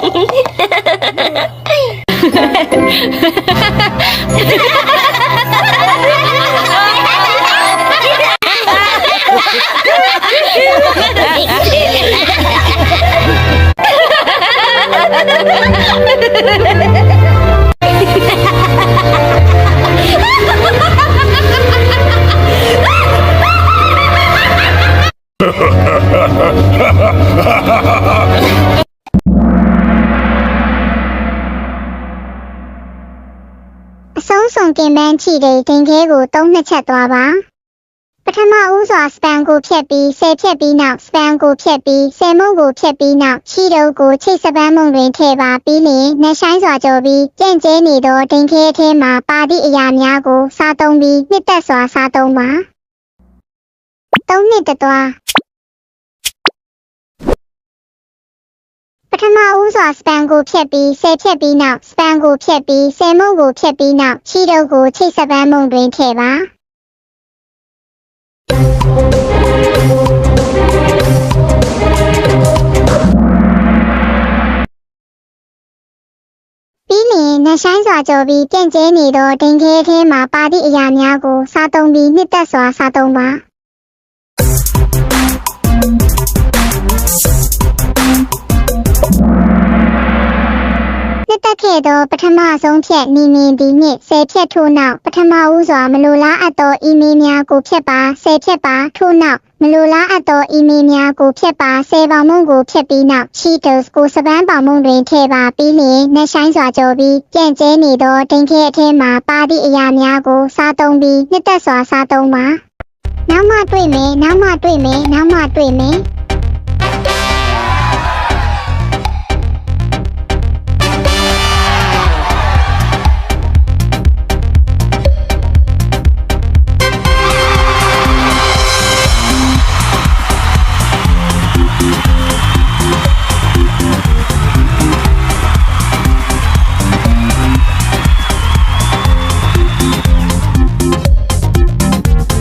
Ha ha ha ha! ဆုံးစွန်ကင်ပန်းချီတဲ့ဒင်ခဲကိုသုံးနှစ်ချက်သွားပါပထမဦးစွာစပန်ကိုဖြတ်ပြီးဆယ်ဖြတ်ပြီးနောက်စပန်ကိုဖြတ်ပြီးဆယ်မုံကိုဖြတ်ပြီးနောက်ချီတုပ်ကိုချိတ်စပန်းမုံတွင်ထည့်ပါပြီးလျှင်နှဆိုင်စွာကြော်ပြီးကြင့်ကျဲနေသောဒင်ခဲအထဲမှပါသည့်အရာများကိုစားသုံးပြီးနှစ်သက်စွာစားသုံးပါသုံးနှစ်တသွား မဦးစွာစပန်ကိုဖြတ်ပြီးဆယ်ဖြတ်ပြီးနောက်စပန်ကိုဖြတ်ပြီးဆယ်မုံကိုဖြတ်ပြီးနောက်ချီတုပ်ကိုချိတ်စပန်းမုံတွင်ထည့်ပါပြီးလျှင်နှဆိုင်စွာကြော်ပြီးပြန့်ကျဲနေသောဒင်ခဲအထဲမှပါသည့်အရာများကိုစားသုံးပြီးနှစ်သက်စွာစားသုံးပါ က်ခဲ့သောပထမဆုံးဖြတ်နီမင်ဒီနှင့်ဆယ်ဖြတ်ထို့နောက်ပထမဦးစွာမလိုလားအပ်သောအီးမေးလ်များကိုဖြတ်ပါဆယ်ဖြတ်ပါထို့နောက်မလိုလားအပ်သောအီးမေးလ်များကိုဖြတ်ပါဆယ်ပေါင်မုံကိုဖြတ်ပြီးနောက် Cheetos ကိုစပန်းပေါင်မုံတွင်ထည့်ပါပြီးလျှင်နှက်ဆိုင်စွာကြော်ပြီးကြံ့ကျဲနေသောဒိန်ခဲအထဲမှပါသည့်အရာများကိုစားသုံးပြီးနှစ်သက်စွာစားသုံးပါနောက်မှတွေ့မယ်နောက်မှတွေ့မယ်နောက်မှတွေ့မယ်